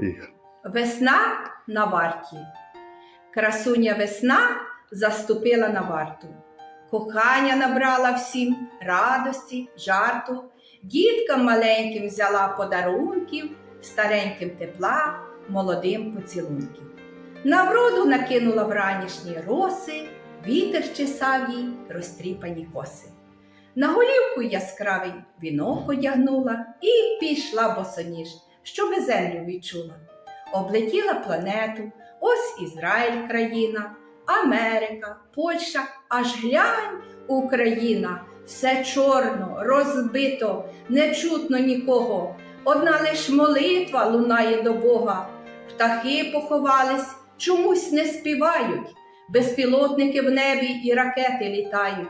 Поїхали. Весна на варті. Красуня весна заступила на варту. Кохання набрала всім, радості, жарту. Діткам маленьким взяла подарунків, стареньким тепла, молодим поцілунків. На вроду накинула вранішні роси, вітер чесав їй розтріпані коси. На голівку яскравий вінок одягнула і пішла босоніж, щоби землю відчула. Облетіла планету, ось Ізраїль країна, Америка, Польща, аж глянь Україна, все чорно, розбито, не чутно нікого. Одна лиш молитва лунає до Бога. Птахи поховались, чомусь не співають, безпілотники в небі і ракети літають.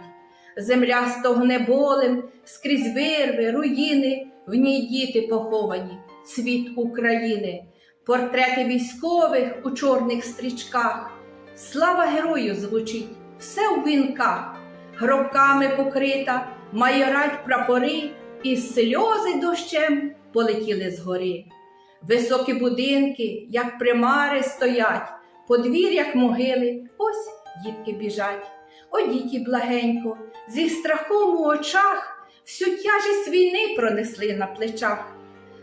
Земля стогне болем, скрізь вирви, руїни, в ній діти поховані, цвіт України, портрети військових у чорних стрічках. Слава герою звучить, все у вінках, гробками покрита, майорать прапори, і сльози дощем полетіли згори. Високі будинки, як примари, стоять, подвір'ях могили, ось дітки біжать. О, діті благенько, зі страхом у очах всю тяжість війни пронесли на плечах.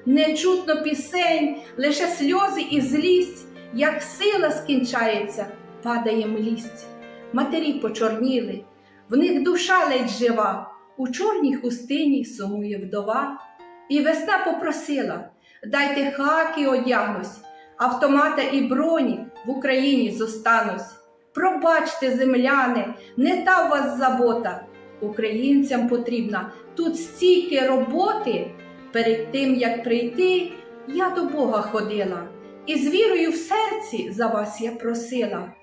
Не чутно пісень, лише сльози і злість, як сила скінчається, падає млість. Матері почорніли, в них душа ледь жива, у чорній хустині сумує вдова. І весна попросила дайте хаки одягнусь, автомата і бронік в Україні зостанусь. Пробачте, земляни, не та у вас забота. Українцям потрібна тут стільки роботи. Перед тим, як прийти, я до Бога ходила, і з вірою в серці за вас я просила.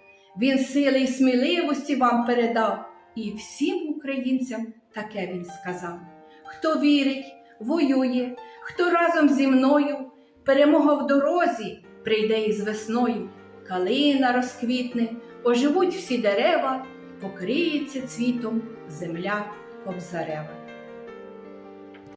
Він сили й сміливості вам передав, і всім українцям таке він сказав. Хто вірить, воює, хто разом зі мною, перемога в дорозі прийде із весною, калина розквітне, оживуть всі дерева, покриється цвітом земля обзарева.